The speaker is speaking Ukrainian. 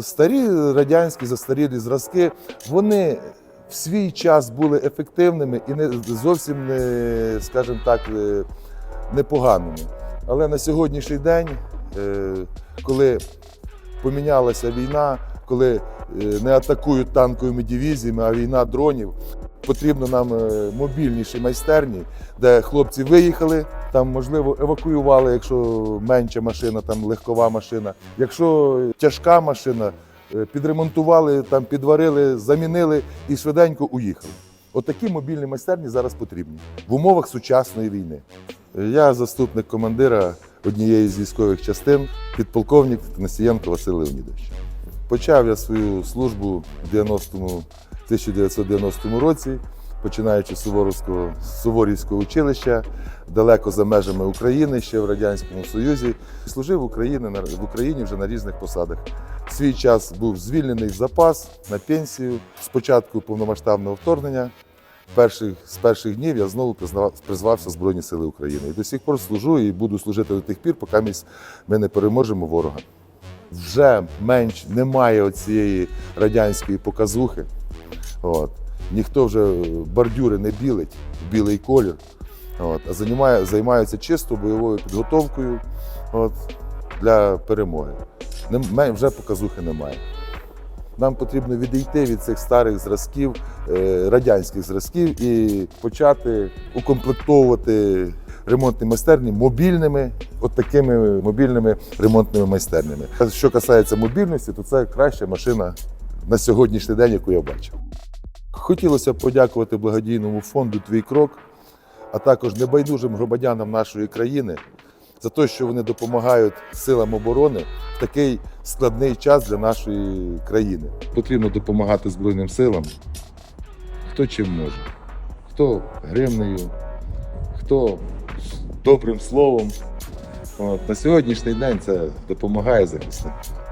Старі радянські застарілі зразки, вони в свій час були ефективними і не зовсім не, скажімо так, е, непоганими. Але на сьогоднішній день, е, коли помінялася війна, коли е, не атакують танковими дивізіями, а війна дронів, потрібно нам е, мобільніші майстерні, де хлопці виїхали, там можливо евакуювали, якщо менша машина, там легкова машина. Якщо тяжка машина, е, підремонтували, там підварили, замінили і швиденько уїхали. Отакі мобільні майстерні зараз потрібні в умовах сучасної війни. Е, Я заступник командира однієї з військових частин, підполковник Несієнко Василь Леонідович. Почав я свою службу в 90-му 1990 році, починаючи з Суворовського, Суворівського училища, далеко за межами України, ще в Радянському Союзі. Служив в Україні, в Україні вже на різних посадах. В свій час був звільнений в запас на пенсію. Спочатку повномасштабного вторгнення. Перших, з перших днів я знову признав- призвався Збройні Сили України. І до сих пор служу і буду служити до тих пір, поки ми не переможемо ворога. Вже менш немає оцієї радянської показухи. От. Ніхто вже бордюри не білить в білий колір, от. а займає, займаються чисто бойовою підготовкою от, для перемоги. Нем- вже показухи немає. Нам потрібно відійти від цих старих зразків, е, радянських зразків і почати укомплектовувати ремонтні майстерні мобільними, от такими мобільними ремонтними майстернями. Що касається мобільності, то це краща машина на сьогоднішній день, яку я бачив. Хотілося б подякувати благодійному фонду Твій крок, а також небайдужим громадянам нашої країни за те, що вони допомагають силам оборони в такий складний час для нашої країни. Потрібно допомагати Збройним силам, хто чим може, хто гривнею, хто добрим словом. От, на сьогоднішній день це допомагає захисникам.